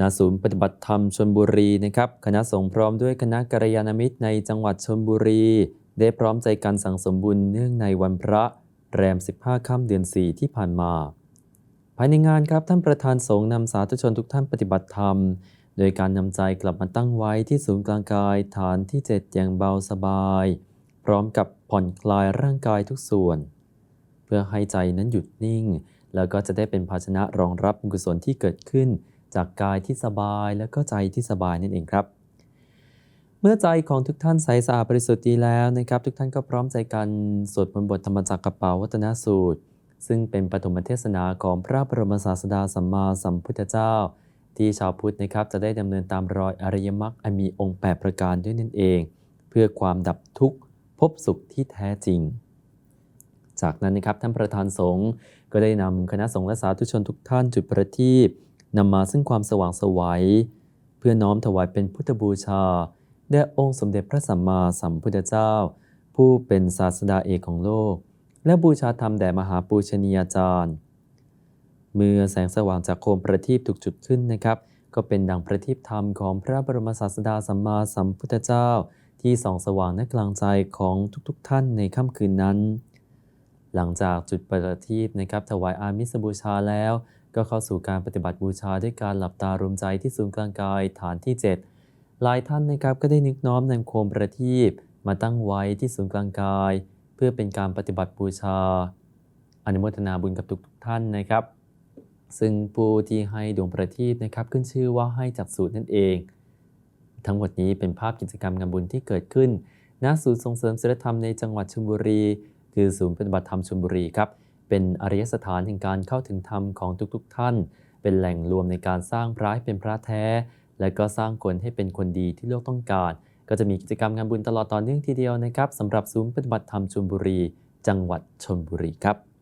ณศูนย์ปฏิบัติธรรมชนบุรีนะครับคณะสงฆ์พร้อมด้วยคณะกัลยาณมิตรในจังหวัดชนบุรี ได้พร้อมใจกันสั่งสมบุญเนื่องในวันพระแรม 15 ค่ำเดือน 4 ที่ผ่านมา ภายในงานครับท่านประธานสงฆ์นำสาธุชนทุกท่านปฏิบัติธรรม โดยการนำใจกลับมาตั้งไว้ที่ศูนย์กลางกายฐานที่ 7 อย่างเบาสบาย พร้อมกับผ่อนคลายร่างกายทุกส่วน เพื่อให้ใจนั้นหยุดนิ่ง แล้วก็จะได้เป็นภาชนะรองรับบุญกุศลที่เกิดขึ้น จากกายที่สบายและก็ใจที่สบายนั่นเองครับ เมื่อใจของทุกท่านใสสะอาดบริสุทธิ์ดีแล้วนะครับ ทุกท่านก็พร้อมใจกันสวดมนต์บทธรรมจักรกับเปาวัตนสูตร ซึ่งเป็นปฐมเทศนาของพระบรมศาสดาสัมมาสัมพุทธเจ้า ที่ชาวพุทธนะครับจะได้ดำเนินตามรอยอริยมรรคมีองค์ 8 ประการด้วยนั่นเอง เพื่อความดับทุกข์พบสุขที่แท้จริงจากนั้นนะครับท่านประธานสงฆ์ก็ได้นำคณะสงฆ์และสาธุชนทุกท่านจุดประทีป นำมาซึ่งความสว่างสวัย เพื่อน้อมถวายเป็นพุทธบูชาแด่องค์สมเด็จพระสัมมาสัมพุทธเจ้า ผู้เป็นศาสดาเอกของโลก และบูชาธรรมแด่มหาปูชนียาจารย์ เมื่อแสงสว่างจากโคมประทีปถูกจุดขึ้นนะครับ ก็เป็นดังประทีปธรรมของพระบรมศาสดาสัมมาสัมพุทธเจ้า ที่ส่องสว่างในกลางใจของทุกๆ ท่านในค่ำคืนนั้นหลังจากจุดประทีปนะครับถวายอามิสบูชาแล้ว ก็เข้าสู่การปฏิบัติบูชาด้วยการหลับตารวมใจที่ศูนย์กลางกายฐานที่ 7 หลายท่านนะครับก็ได้นึกน้อมนำโคมประทีปมาตั้งไว้ที่ศูนย์กลางกาย เพื่อเป็นการปฏิบัติบูชา อนุโมทนาบุญกับทุกๆท่านนะครับ ซึ่งผู้ที่ให้ดวงประทีปนะครับขึ้นชื่อว่าให้จักสูตรนั่นเอง ทั้งหมดนี้เป็นภาพกิจกรรมงานบุญที่เกิดขึ้นณศูนย์ส่งเสริมศีลธรรมในจังหวัดชลบุรี คือศูนย์ปฏิบัติธรรมชลบุรีครับ เป็นอริยสถานแห่งการเข้าถึงธรรมของทุกๆท่าน เป็นแหล่งรวมในการสร้างพระให้เป็นพระแท้ และก็สร้างคนให้เป็นคนดีที่โลกต้องการ ก็จะมีกิจกรรมงานบุญตลอดต่อเนื่องทีเดียวนะครับสำหรับศูนย์ปฏิบัติธรรมชลบุรี จังหวัดชลบุรีครับ